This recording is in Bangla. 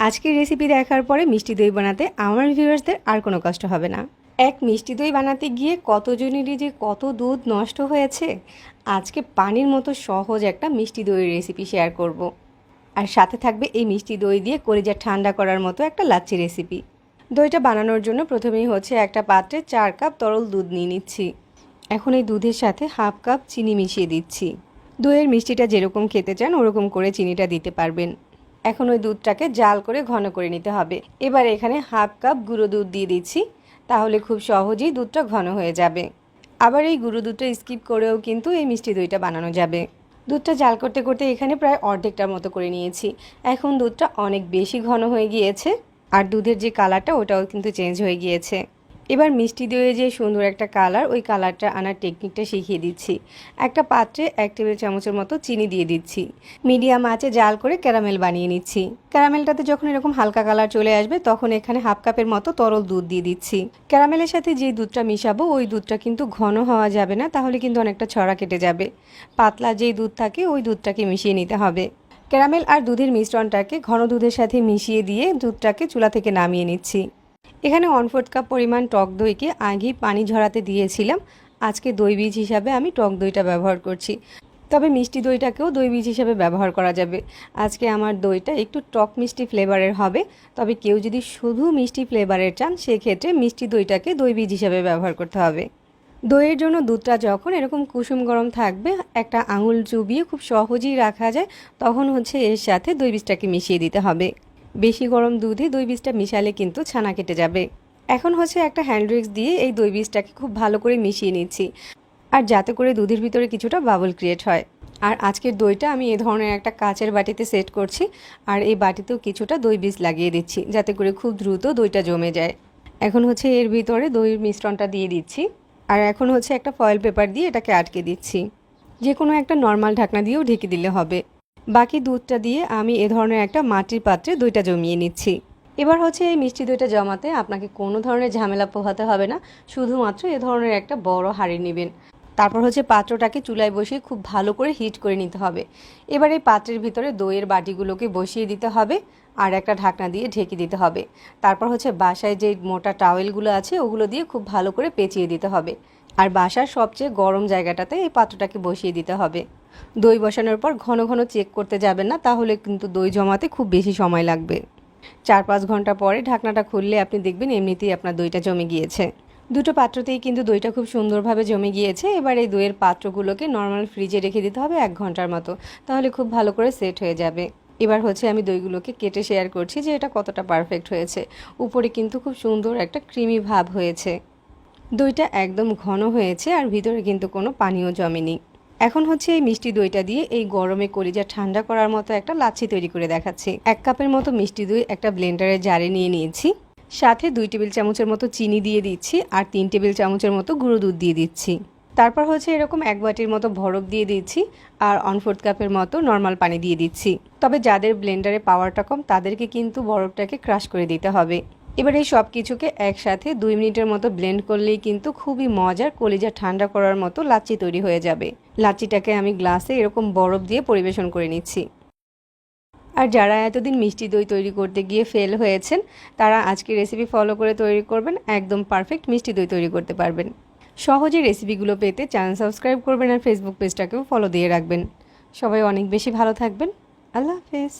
আজকের রেসিপি দেখার পরে মিষ্টি দই বানাতে আমার ভিউয়ার্সদের আর কোনো কষ্ট হবে না। এক মিষ্টি দই বানাতে গিয়ে কতজনেরই যে কত দুধ নষ্ট হয়েছে? আজকে পানির মতো সহজ একটা মিষ্টি দইয়ের রেসিপি শেয়ার করব। আর সাথে থাকবে এই মিষ্টি দই দিয়ে কলিজা ঠান্ডা করার মতো একটা লাচ্ছি রেসিপি দইটা বানানোর জন্য প্রথমেই হচ্ছে একটা পাত্রে চার কাপ তরল দুধ নিয়ে নিচ্ছি। এখন এই দুধের সাথে হাফ কাপ চিনি মিশিয়ে দিচ্ছি। দইয়ের মিষ্টিটা যেরকম খেতে চান ওরকম করে চিনিটা দিতে পারবেন। এখন ওই দুধটাকে জাল করে ঘন করে নিতে হবে। এবার এখানে হাফ কাপ গুঁড়ো দুধ দিয়ে দিচ্ছি, তাহলে খুব সহজেই দুধটা ঘন হয়ে যাবে। আবার এই গুঁড়ো দুধটা স্কিপ করেও কিন্তু এই মিষ্টি দইটা বানানো যাবে। দুধটা জাল করতে করতে এখানে প্রায় অর্ধেকটার মতো করে নিয়েছি। এখন দুধটা অনেক বেশি ঘন হয়ে গিয়েছে, আর দুধের যে কালারটা ওটাও কিন্তু চেঞ্জ হয়ে গিয়েছে। এবার মিষ্টি দইয়ে যে সুন্দর একটা কালার, ওই কালারটা আনার টেকনিকটা শিখিয়ে দিচ্ছি। একটা পাত্রে এক টেবিল চামচের মতো চিনি দিয়ে দিচ্ছি। মিডিয়াম আঁচে জাল করে ক্যারামেল বানিয়ে নিচ্ছি। ক্যারামেলটাতে যখন এরকম হালকা কালার চলে আসবে, তখন এখানে হাফ কাপের মতো তরল দুধ দিয়ে দিচ্ছি। ক্যারামেলের সাথে যে দুধটা মিশাবো, ওই দুধটা কিন্তু ঘন হওয়া যাবে না, তাহলে কিন্তু অনেকটা ছড়া কেটে যাবে। পাতলা যেই দুধ থাকে, ওই দুধটাকে মিশিয়ে নিতে হবে। ক্যারামেল আর দুধের মিশ্রণটাকে ঘন দুধের সাথে মিশিয়ে দিয়ে দুধটাকে চুলা থেকে নামিয়ে নিচ্ছি। এখানে ওয়ান ফোর্থ কাপ পরিমাণ টক দইকে আগেই পানি ঝরাতে দিয়েছিলাম। আজকে দই বীজ হিসাবে আমি টক দইটা ব্যবহার করছি। তবে মিষ্টি দইটাকেও দই বীজ হিসাবে ব্যবহার করা যাবে। আজকে আমার দইটা একটু টক মিষ্টি ফ্লেভারের হবে। তবে কেউ যদি শুধু মিষ্টি ফ্লেভারের চান, সেক্ষেত্রে মিষ্টি দইটাকে দই বীজ হিসাবে ব্যবহার করতে হবে। দইয়ের জন্য দুধটা যখন এরকম কুসুম গরম থাকবে, একটা আঙুল চুবিয়ে খুব সহজেই রাখা যায়, তখন হচ্ছে এর সাথে দই বীজটাকে মিশিয়ে দিতে হবে। বেশি গরম দুধে দই বীজটা মিশালে কিন্তু ছানা কেটে যাবে। এখন হচ্ছে একটা হ্যান্ডরিক্স দিয়ে এই দই বীজটাকে খুব ভালো করে মিশিয়ে নিচ্ছি। আর যাতে করে দুধের ভিতরে কিছুটা বাবল ক্রিয়েট হয়। আর আজকের দইটা আমি এ ধরনের একটা কাচের বাটিতে সেট করছি। আর এই বাটিতেও কিছুটা দই বীজ লাগিয়ে দিচ্ছি, যাতে করে খুব দ্রুত দইটা জমে যায়। এখন হচ্ছে এর ভিতরে দইয়ের মিশ্রণটা দিয়ে দিচ্ছি। আর এখন হচ্ছে একটা ফয়েল পেপার দিয়ে এটাকে আটকে দিচ্ছি। যে কোনো একটা নর্মাল ঢাকনা দিয়েও ঢেকে দিলে হবে। বাকি দুধটা দিয়ে আমি এ ধরনের একটা মাটির পাত্রে দইটা জমিয়ে নিচ্ছি। এবার হচ্ছে এই মিষ্টি দইটা জমাতে আপনাকে কোনো ধরনের ঝামেলা পোহাতে হবে না, শুধুমাত্র এ ধরনের একটা বড় হাঁড়ি নেবেন। তারপর হচ্ছে পাত্রটাকে চুলায় বসিয়ে খুব ভালো করে হিট করে নিতে হবে। এবার এই পাত্রের ভিতরে দইয়ের বাটিগুলোকে বসিয়ে দিতে হবে আর একটা ঢাকনা দিয়ে ঢেকে দিতে হবে। তারপর হচ্ছে বাসায় যে মোটা টাওয়েলগুলো আছে ওগুলো দিয়ে খুব ভালো করে পেঁচিয়ে দিতে হবে। আর বাসার সবচেয়ে গরম জায়গাটাতে এই পাত্রটাকে বসিয়ে দিতে হবে। দই বসানোর পর ঘন ঘন চেক করতে যাবেন না, তাহলে কিন্তু দই জমাতে খুব বেশি সময় লাগবে। চার পাঁচ ঘণ্টা পরে ঢাকনাটা খুললে আপনি দেখবেন এমনিতেই আপনার দইটা জমে গিয়েছে। দুটো পাত্রতেই কিন্তু দইটা খুব সুন্দরভাবে জমে গিয়েছে, এবার এই দইয়ের পাত্রগুলোকে নর্মাল ফ্রিজে রেখে দিতে হবে এক ঘণ্টার মতো, তাহলে খুব ভালো করে সেট হয়ে যাবে। এবার হচ্ছে আমি দইগুলোকে কেটে শেয়ার করছি যে এটা কতটা পারফেক্ট হয়েছে। উপরে কিন্তু খুব সুন্দর একটা ক্রিমি ভাব হয়েছে। দইটা একদম ঘন হয়েছে আর ভিতরে কিন্তু কোনো পানীয় জমেনি। এখন হচ্ছে এই মিষ্টি দইটা দিয়ে এই গরমে কলিজা ঠান্ডা করার মতো একটা লাচ্ছি তৈরি করে দেখাচ্ছি। এক কাপের মতো মিষ্টি দই একটা ব্লেন্ডারের জারে নিয়ে নিয়েছি। সাথে দুই টেবিল চামচের মতো চিনি দিয়ে দিচ্ছি আর তিন টেবিল চামচের মতো গুঁড়ো দুধ দিয়ে দিচ্ছি। তারপর হচ্ছে এরকম এক বাটির মতো বরফ দিয়ে দিচ্ছি আর অন ফোর্থ কাপের মতো নর্মাল পানি দিয়ে দিচ্ছি। তবে যাদের ব্লেন্ডারে পাওয়ারটা কম, তাদেরকে কিন্তু বরফটাকে ক্রাশ করে দিতে হবে। এবার এই সব কিছুকে একসাথে দুই মিনিটের মতো ব্লেন্ড করলেই কিন্তু খুবই মজার কলিজা ঠান্ডা করার মতো লাচ্ছি তৈরি হয়ে যাবে। লাচ্ছিটাকে আমি গ্লাসে এরকম বরফ দিয়ে পরিবেশন করে নিচ্ছি। আর যারা এতদিন মিষ্টি দই তৈরি করতে গিয়ে ফেল হয়েছেন, তারা আজকে রেসিপি ফলো করে তৈরি করবেন, একদম পারফেক্ট মিষ্টি দই তৈরি করতে পারবেন। সহজে রেসিপিগুলো পেতে চ্যানেল সাবস্ক্রাইব করবেন আর ফেসবুক পেজটাকেও ফলো দিয়ে রাখবেন। সবাই অনেক বেশি ভালো থাকবেন। আল্লাহ হাফেজ।